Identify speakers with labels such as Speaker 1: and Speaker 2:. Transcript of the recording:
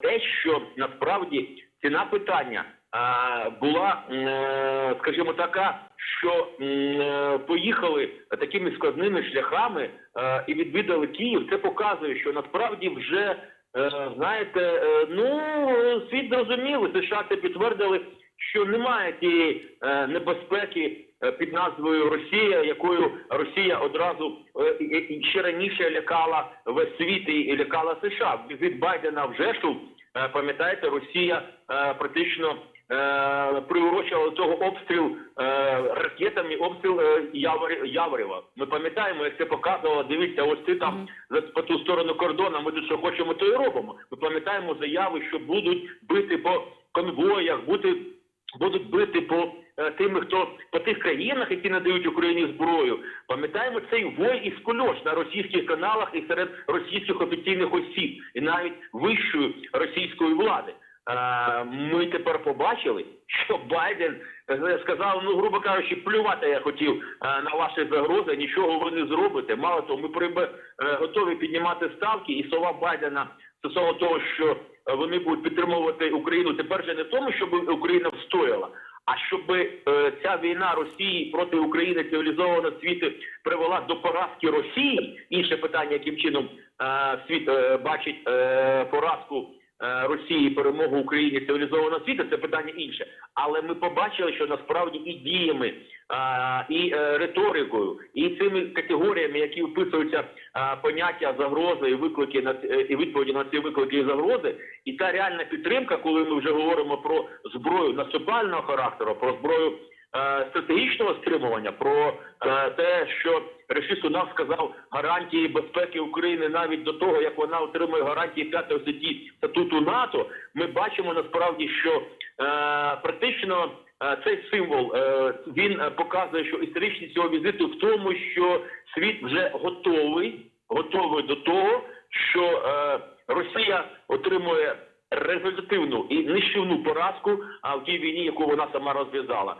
Speaker 1: те, що насправді ціна питання була, е, скажімо, така, що е, поїхали такими складними шляхами і відвідали Київ. Це показує, що насправді вже е, знаєте, ну світ зрозумів, США це підтвердили, що немає тієї е, небезпеки е, під назвою Росія, якою Росія одразу е, і- ще раніше лякала весь світ і лякала США. Від Байдена вже ж Е, пам'ятаєте, Росія е, практично е, приурочила до цього обстріл е, ракетами, обстріл е, Явор, Яворєва. Ми пам'ятаємо, як це показувало. Дивіться, ось ти там за по ту сторону кордону. Ми тут що хочемо, то і робимо. Ми пам'ятаємо заяви, що будуть бити по конвоях, бути будуть бити по е, тими, хто по тих країнах, які надають Україні зброю. Пам'ятаємо цей вой і скульош на російських каналах і серед російських офіційних осіб, і навіть вищої російської влади. Е, Ми тепер побачили, що Байден е, сказав, ну грубо кажучи, плювати я хотів на ваші загрози, нічого ви не зробите. Мало того, ми готові піднімати ставки, і слова Байдена стосовно того, що вони будуть підтримувати Україну тепер же не тому, щоб Україна встояла, а щоб е, ця війна Росії проти України цивілізованого світу привела до поразки Росії. Інше питання, яким чином е, світ е, бачить е, поразку. Е, Росії перемогу України цивілізованого світу це питання інше, але ми побачили, що насправді і діями, і е, риторикою, і цими категоріями, які вписуються поняття загрози і виклики на е, і відповіді на ці виклики і загрози, і та реальна підтримка, коли ми вже говоримо про зброю наступального характеру, про зброю е, стратегічного стримування, про е, те, що Раши Сунак сказав гарантії безпеки України навіть до того, як вона отримує гарантії п'ятої статті статуту НАТО. Ми бачимо насправді, що е, практично е, цей символ е, він е, показує, що історичність цього візиту в тому, що світ вже готовий, готовий до того, що е, Росія отримує результативну і нищівну поразку в тій війні, яку вона сама розв'язала.